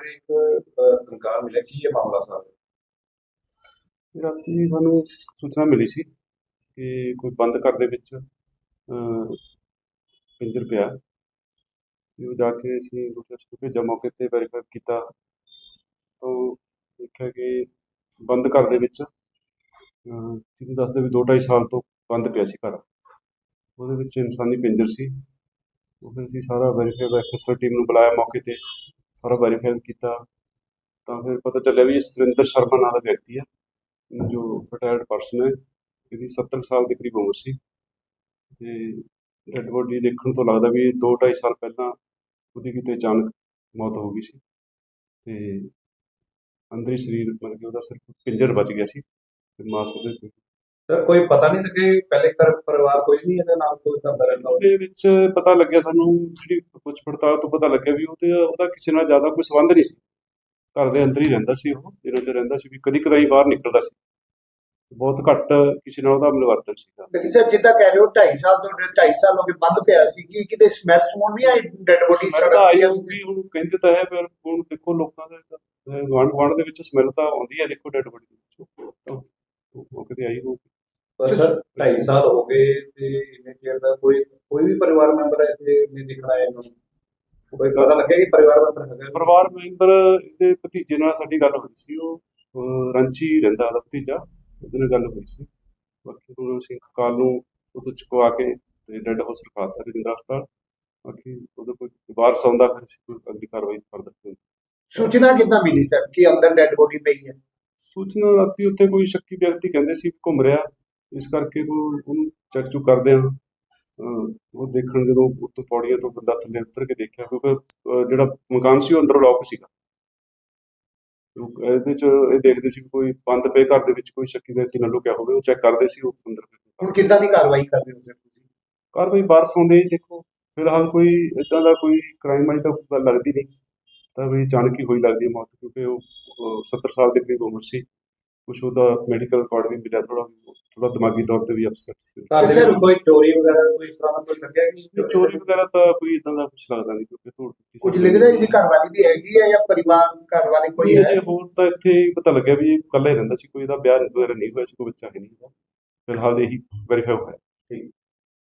ਜਿਹੜੇ ਇੱਕ ਕੰਕਾਰ ਮਿਲਿਆ ਕੀ ਇਹ ਮਾਮਲਾ ਸਰ ਰਾਤੀ ਸਾਨੂੰ ਸੂਚਨਾ ਮਿਲੀ ਸੀ ਕਿ ਕੋਈ ਬੰਦ ਘਰ ਦੇ ਵਿੱਚ ਪਿੰਜਰ ਪਿਆ। ਤੇ ਉਹ ਜਾ ਕੇ ਅਸੀਂ ਰੋਟਰਸ ਨੂੰ ਭੇਜਿਆ, ਮੌਕੇ ਤੇ ਵੈਰੀਫਾਈ ਕੀਤਾ। ਤਾਂ ਦੇਖਿਆ ਕਿ ਬੰਦ ਘਰ ਦੇ ਵਿੱਚ ਜਿਹਨੂੰ ਦੱਸਦੇ ਵੀ 2.5 ਸਾਲ ਤੋਂ ਬੰਦ ਪਿਆ ਸੀ ਘਰ। ਉਹਦੇ ਵਿੱਚ ਇਨਸਾਨੀ ਪਿੰਜਰ ਸੀ। ਉਹ ਫਿਰ ਅਸੀਂ ਸਾਰਾ ਵੈਰੀਫਾਈ ਐਫਐਸਆਰ ਟੀਮ ਨੂੰ ਬੁਲਾਇਆ ਮੌਕੇ ਤੇ। ਸਾਰਾ ਵੈਰੀਫਾਈ ਕੀਤਾ, ਤਾਂ ਫਿਰ ਪਤਾ ਚੱਲਿਆ ਵੀ ਸੁਰਿੰਦਰ ਸ਼ਰਮਾ ਨਾਂ ਦਾ ਵਿਅਕਤੀ ਹੈ, ਜੋ ਰਿਟਾਇਰਡ ਪਰਸਨ ਹੈ, ਇਹਦੀ 70 ਸਾਲ ਦੇ ਕਰੀਬ ਉਮਰ ਸੀ ਤੇ ਡੈਡ ਬੋਡੀ ਦੇਖਣ ਤੋਂ ਲੱਗਦਾ ਵੀ 2.5 ਸਾਲ ਪਹਿਲਾਂ ਉਹਦੀ ਕਿਤੇ ਅਚਾਨਕ ਮੌਤ ਹੋ ਗਈ ਸੀ ਤੇ ਅੰਦਰੀ ਸਰੀਰ ਮਤਲਬ ਕਿ ਉਹਦਾ ਸਿਰਫ ਪਿੰਜਰ ਬਚ ਗਿਆ ਸੀ ਤੇ ਮਾਸ ਉਹਦੇ ਸਰ ਕੋਈ ਪਤਾ ਨਹੀਂ ਲੱਗੇ ਪਹਿਲੇ ਘਰ ਪਰਿਵਾਰ ਕੋਈ ਨਹੀਂ ਇਹਦੇ ਨਾਲ ਕੋਈ ਕਰਦਾ ਰਹਿੰਦਾ ਉਹਦੇ ਵਿੱਚ ਪਤਾ ਲੱਗਿਆ ਸਾਨੂੰ ਜਿਹੜੀ ਪੁੱਛ ਪੜਤਾਲ ਤੋਂ ਪਤਾ ਲੱਗਿਆ ਵੀ ਉਹਦੇ ਉਹਦਾ ਕਿਸੇ ਨਾਲ ਜ਼ਿਆਦਾ ਕੋਈ ਸੰਬੰਧ ਨਹੀਂ ਸੀ। ਘਰ ਦੇ ਅੰਦਰ ਹੀ ਰਹਿੰਦਾ ਸੀ ਉਹ ਜਿਹਨਾਂ ਤੇ ਰਹਿੰਦਾ ਸੀ ਵੀ ਕਦੀ ਕਦਾਈ ਬਾਹਰ ਨਿਕਲਦਾ ਸੀ। ਬਹੁਤ ਘੱਟ ਕਿਸੇ ਨਾਲ ਉਹਦਾ ਮਿਲਵਰਤਨ ਸੀਗਾ। ਲੇਕਿਨ ਸਰ ਜਿੱਦਾਂ ਕਹਿ ਰਹੇ ਹੋ 2.5 ਸਾਲ ਤੋਂ 2.5 ਸਾਲ ਹੋ ਗਏ ਬੰਦ ਪਿਆ ਸੀ ਕਿ ਕਿਤੇ ਸਮੈਲ ਸਮੂਲ ਨਹੀਂ ਆਈ ਡੈਡ ਬੋਡੀ ਤਾਂ ਆਈ ਹੋਊਗੀ ਹੁਣ ਕਹਿੰਦੇ ਤਾਂ ਹੈ ਪਰ ਹੁਣ ਦੇਖੋ ਲੋਕਾਂ ਦਾ ਤਾਂ ਗਵਾਂਢ ਗਵਾਂਢ ਦੇ ਵਿੱਚ ਸਮੈਲ ਤਾਂ ਆਉਂਦੀ ਹੈ ਦੇਖੋ ਡੈਡ ਬੋਡੀ ਦੇ ਵਿੱਚੋਂ। ਤਾਂ ਉਹ ਕਿਤੇ ਆਈ ਹੋਊਗੀ। ਪਰ ਸਰ 2.5 ਸਾਲ ਹੋ ਗਏ ਤੇ ਇੰਨੇ ਚਿਰ ਦਾ ਕੋਈ ਕੋਈ ਵੀ ਪਰਿਵਾਰ ਮੈਂਬਰ ਇੱਥੇ ਨਹੀਂ ਦਿਖਣਾ ਇਹਨੂੰ। ਕੋਈ ਪਤਾ ਲੱਗਿਆ ਕਿ ਪਰਿਵਾਰ ਮੈਂਬਰ ਹੈਗਾ? ਪਰਿਵਾਰ ਮੈਂਬਰ ਇਹਦੇ ਭਤੀਜੇ ਨਾਲ ਸਾਡੀ ਗੱਲ ਹੋਈ ਸੀ ਉਹ ਰਾਂਚੀ ਰਹਿੰਦਾ ਉਹਦਾ ਭਤੀਜਾ ਉਹਦੇ ਨਾਲ ਗੱਲ ਹੋਈ ਸੀ। ਬਾਕੀ ਹੁਣ ਅਸੀਂ ਕਾਲ ਨੂੰ ਉੱਥੋਂ ਚੁਕਵਾ ਕੇ ਤੇ ਡੈਡ ਹਾਊਸ ਰਖਾਤਾ ਰਜਿੰਦਰਾ ਹਸਪਤਾਲ। ਬਾਕੀ ਉਹਦਾ ਕੋਈ ਵਾਰਸ ਆਉਂਦਾ ਫਿਰ ਅਸੀਂ ਕੋਈ ਅਗਲੀ ਕਾਰਵਾਈ ਕਰ ਦਾਂਗੇ ਸੂਚਨਾ ਕਿੱਦਾਂ ਮਿਲੀ ਸਰ? ਕਿ ਅੰਦਰ ਡੈਡ ਬੋਡੀ ਪਈ ਹੈ? ਸੂਚਨਾ ਰਾਤੀ ਉੱਥੇ ਕੋਈ ਸ਼ੱਕੀ ਵਿਅਕਤੀ ਕਹਿੰਦੇ ਸੀ ਘੁੰਮ ਰਿਹਾ। ਇਸ ਕਰਕੇ ਉਹ ਉਹਨੂੰ ਚੈੱਕ ਚੁੱਕ ਕਰਦੇ ਆ। ਉਹ ਦੇਖਣ ਜਦੋਂ ਉੱਤੋਂ ਪੌੜੀਆਂ ਤੋਂ ਬੰਦਾ ਥੱਲੇ ਉਤਰ ਕੇ ਦੇਖਿਆ ਕਿਉਂਕਿ ਜਿਹੜਾ ਮਕਾਨ ਸੀ ਉਹ ਅੰਦਰੋਂ ਲੌਕ ਸੀਗਾ। ਉਹ ਇਹਦੇ ਚ ਇਹ ਦੇਖਦੇ ਸੀ ਕੋਈ ਬੰਦ ਪਏ ਘਰ ਦੇ ਵਿੱਚ ਕੋਈ ਸ਼ੱਕੀ ਵਿਅਕਤੀ ਨਾ ਲੁਕਿਆ ਹੋਵੇ ਉਹ ਚੈੱਕ ਕਰਦੇ ਸੀ ਉਹ ਅੰਦਰ ਹੁਣ ਕਿੱਦਾਂ ਦੀ ਕਾਰਵਾਈ ਕਰ ਰਹੇ ਹੋ ਸਰ ਤੁਸੀਂ? ਕਾਰਵਾਈ ਬਾਰਸ ਆਉਂਦੇ ਹੀ ਦੇਖੋ। ਫਿਲਹਾਲ ਕੋਈ ਇਦਾਂ ਦਾ ਕੋਈ ਕ੍ਰਾਈਮ ਤੱਕ ਗੱਲ ਲੱਗਦੀ ਨਹੀਂ। ਤਾਂ ਵੀ ਅਚਾਨਕ ਹੀ ਹੋਈ ਲੱਗਦੀ ਮੌਤ ਕਿਉਂਕਿ ਉਹ ਅਹ, 70 ਸਾਲ ਦੇ ਕਰੀਬ ਉਮਰ ਸੀ। ਕੁਛ ਉਹਦਾ ਮੈਡੀਕਲ ਰਿਕਾਰਡ ਵੀ ਮਿਲਿਆ ਥੋੜਾ ਥੋੜਾ ਦਿਮਾਗੀ ਤੌਰ ਤੇ ਵੀ ਅਪਸੈਟ ਸੀ। ਘਰ ਦੇ ਵਿੱਚ ਕੋਈ ਚੋਰੀ ਵਗੈਰਾ ਕੋਈ ਇਸ ਤਰ੍ਹਾਂ ਦਾ ਕੋਈ ਲੱਗਿਆ ਕਿ ਚੋਰੀ ਵਗੈਰਾ ਤਾਂ ਕੋਈ ਇਦਾਂ ਦਾ ਕੁਝ ਲੱਗਦਾ ਨਹੀਂ ਕਿਉਂਕਿ ਧੂੜ ਕੁਝ ਲਿਖਦਾ ਇਹਦੀ ਘਰ ਵਾਲੀ ਵੀ ਹੈਗੀ ਹੈ ਜਾਂ ਪਰਿਵਾਰ ਘਰ ਵਾਲੇ ਕੋਈ ਹੈ? ਹੋਰ ਤਾਂ ਇੱਥੇ ਹੀ ਪਤਾ ਲੱਗਿਆ ਵੀ ਇਹ ਇਕੱਲਾ ਹੀ ਰਹਿੰਦਾ ਸੀ ਕੋਈ ਇਹਦਾ ਵਿਆਹ ਵਗੈਰਾ ਨਹੀਂ ਹੋਇਆ ਸੀ ਕੋਈ ਬੱਚਾ ਹੈ ਨਹੀਂ ਫਿਲਹਾਲ ਇਹੀ ਵੈਰੀਫਾਈ ਹੋਇਆ।